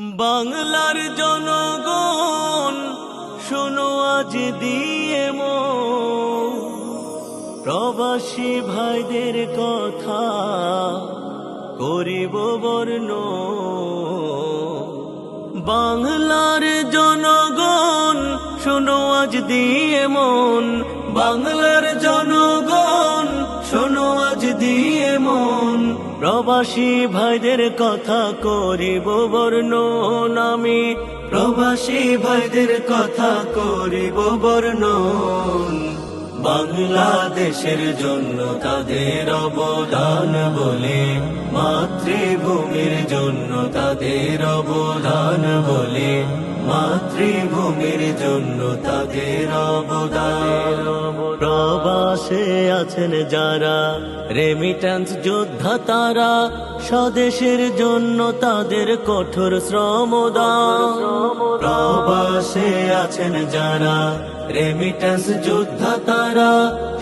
বাংলার জনগণ, শোনো আজ দিয়ে প্রবাসী ভাইদের কথা করিব বর্ণ। বাংলার জনগণ, শোনো আজ দিয়ে মন। বাংলার জনগণ শোনো দিয়ে মন। প্রবাসী ভাইদের কথা করিব বর্ণন আমি। প্রবাসী ভাইদের কথা করিব বর্ণন। বাংলাদেশের জন্য তাদের অবদান বলে, মাতৃভূমির জন্য তাদের অবদান বলে, মাতৃভূমির জন্য তাদের অবদান। প্রবাসে আছেন যারা রেমিটেন্স যোদ্ধা তারা, স্বদেশের জন্য তাদের কঠোর শ্রমদান। প্রবাসে আছেন যারা রেমিটেন্স যোদ্ধা তারা,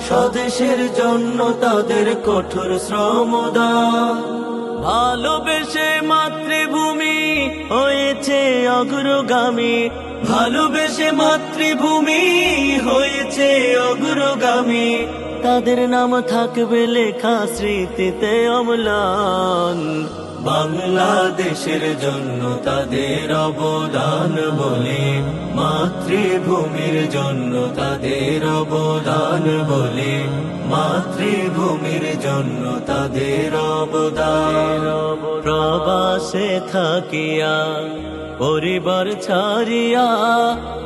স্বদেশের জন্য তাদের কঠোর শ্রমদান ভালোবেসে মাতৃভূমি হয়েছে অগ্রগামী। ভালোবেসে মাতৃভূমি হয়েছে অগ্রগামী। তাদের নাম থাকবে লেখা স্মৃতিতে অম্লান। বাংলাদেশের জন্য তাদের অবদান বলে, মাতৃভূমির জন্য তাদের অবদান বলে, মাতৃভূমির জন্য তাদের অবদান। প্রবাসে থাকিয়া, পরিবার ছাড়িয়া,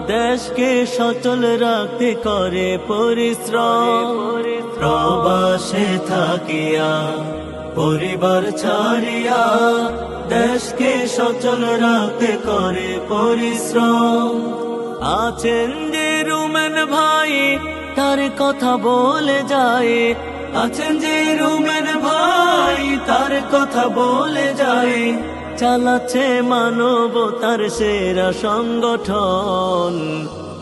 দেশকে সচল রাখতে করে পরিশ্রম। প্রবাসে থাকিয়া, পরিবার ছাড়িয়া দেশকে সচল রাখতে করে পরিশ্রম। আছেন যে রুমেন ভাই, তার কথা বলে যায়। আছেন যে রুমেন ভাই, তার কথা বলে যায়। চালাচ্ছে মানবতার সেরা সংগঠন।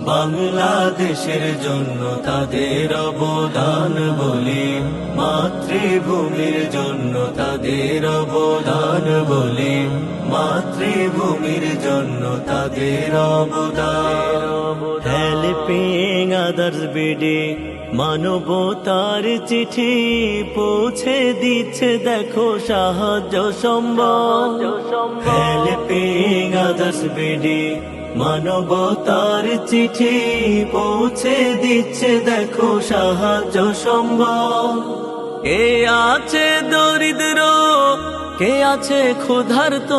বাংলাদেশের জন্য তাদের অবদান বলে মাতৃভূমির জন্য তাদের অবদান বলে মাতৃভূমির জন্য তাদের অবদান। হেল্পিং আদার্স বিডি মানবতার চিঠি পৌঁছে দিচ্ছে দেখো সাহায্য সম্ভব। হেল্পিং আদার্স বিডি মানবতার চিঠি পৌঁছে দিচ্ছে, দেখো সাহায্য সম্ভব কে আছে দরিদ্র? কে আছে ক্ষুধার্ত?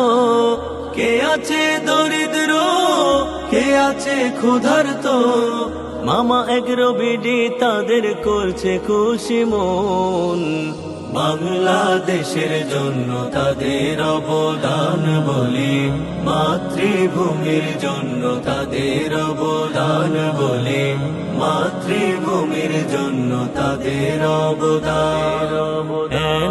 কে আছে দরিদ্র? কে আছে ক্ষুধার্ত? মামা এগ্রো বিডি তাদের করছে খুশি মন। বাংলাদেশের জন্য তাদের অবদান বলি, মাতৃভূমির জন্য তাদের অবদান বলি, মাতৃভূমির জন্য তাদের অবদান।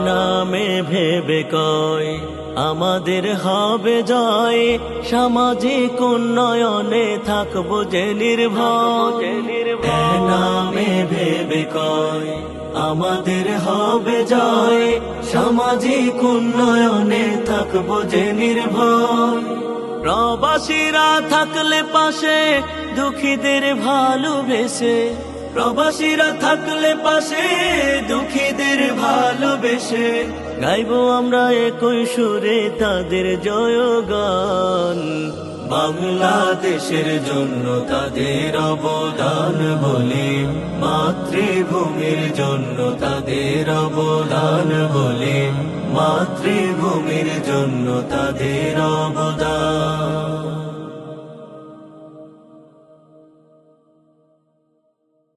নামে ভেবে কয় আমাদের হবে জয়, সামাজিক উন্নয়নে থাকব যে নির্ভর নামে ভেবে কয় আমাদের হবে জয়। সামাজিক উন্নয়নে থাকব যে নির্ভর প্রবাসীরা থাকলে পাশে, দুঃখীদের ভালোবেসে। প্রবাসীরা থাকলে পাশে, দুঃখীদের ভালোবেসে। গাইব আমরা একই সুরে তাদের জয়গান। বাংলাদেশের জন্য তাদের অবদান বলে মাতৃভূমির জন্য তাদের অবদান বলে মাতৃভূমির জন্য তাদের অবদান।